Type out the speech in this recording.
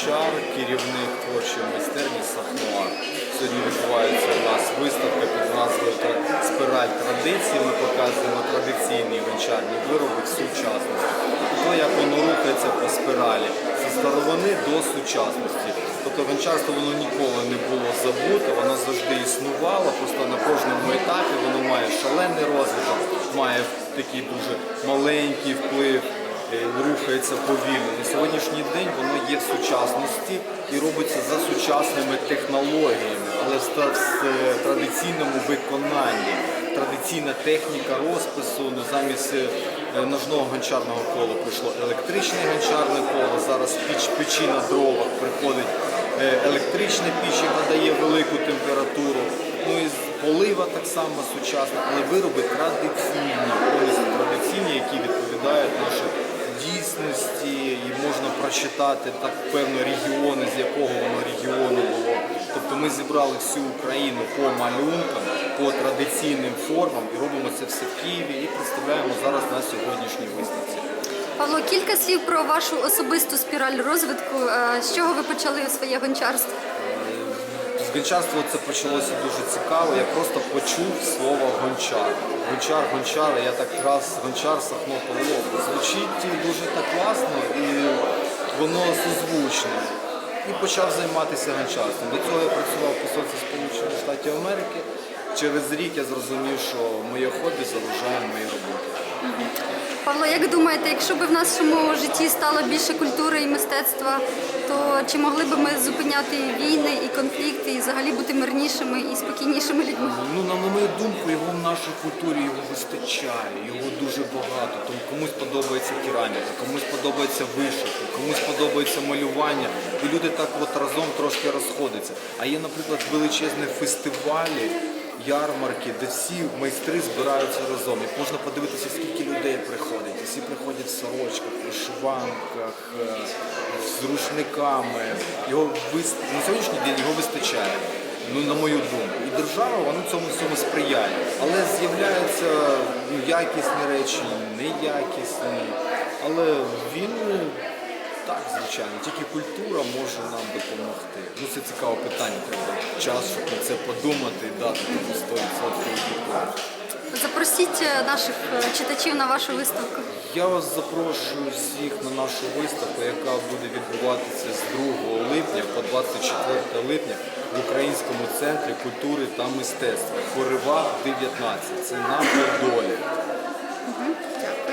гончар, керівник творчої майстерні Сахнуар. Сьогодні відбувається у нас виставка під назвою Спираль традиції. Ми показуємо традиційні гончарні вироби в сучасності. То, як воно рухається по спиралі зі старовини до сучасності. Тобто гончарство воно ніколи не було забуте, воно завжди існувало, просто на кожному етапі воно має шалений розвиток, має такий дуже маленький вплив рухається повільно. На сьогоднішній день воно є в сучасності і робиться за сучасними технологіями, але в е, традиційному виконанні. Традиційна техніка розпису ну, замість е, ножного гончарного кола прийшло електричне гончарне коло. Зараз піч печі на дровах приходить е, електрична піч, яка дає велику температуру. Ну і полива так само сучасна, але вироби традиційні, прочитати так певно регіони, з якого воно регіону було. Тобто ми зібрали всю Україну по малюнкам, по традиційним формам і робимо це все в Києві і представляємо зараз на сьогоднішній виставці. Павло, кілька слів про вашу особисту спіраль розвитку. Е, З чого ви почали своє гончарство? З гончарства це почалося дуже цікаво. Я просто почув слово гончар. Гончар, гончар, я так раз гончар Сахно Павло. Звучить дуже так класно і воно созвучне. І почав займатися ганчарством. До цього я працював в посольстві Сполучених Штатів Америки. Через рік я зрозумів, що моє хобі заважає моїй роботі. Павло, як думаєте, якщо б в нашому житті стало більше культури і мистецтва, то чи могли б ми зупиняти війни і конфлікти, і взагалі бути мирнішими і спокійнішими людьми? Ну, на мою думку, його в нашій культурі його вистачає, його дуже багато. Тому комусь подобається кераміка, комусь подобається вишивка, комусь подобається малювання. І люди так от разом трошки розходяться. А є, наприклад, величезні фестивалі, ярмарки, де всі майстри збираються разом. І можна подивитися, скільки людей приходить. Всі приходять в сорочках, в вишиванках, е, з рушниками. Його вис- на сьогоднішній день його вистачає. Ну, на мою думку. І держава вона цьому всьому сприяє. Але з'являються ну, якісні речі, неякісні. Але він звичайно, тільки культура може нам допомогти. Ну це цікаве питання, треба час, щоб на це подумати і дати таку 100% відповідь. Запросіть е, наших е, читачів на вашу виставку. Я вас запрошую всіх на нашу виставку, яка буде відбуватися з 2 липня по 24 липня в Українському центрі культури та мистецтва. Хорива 19. Це на Подолі.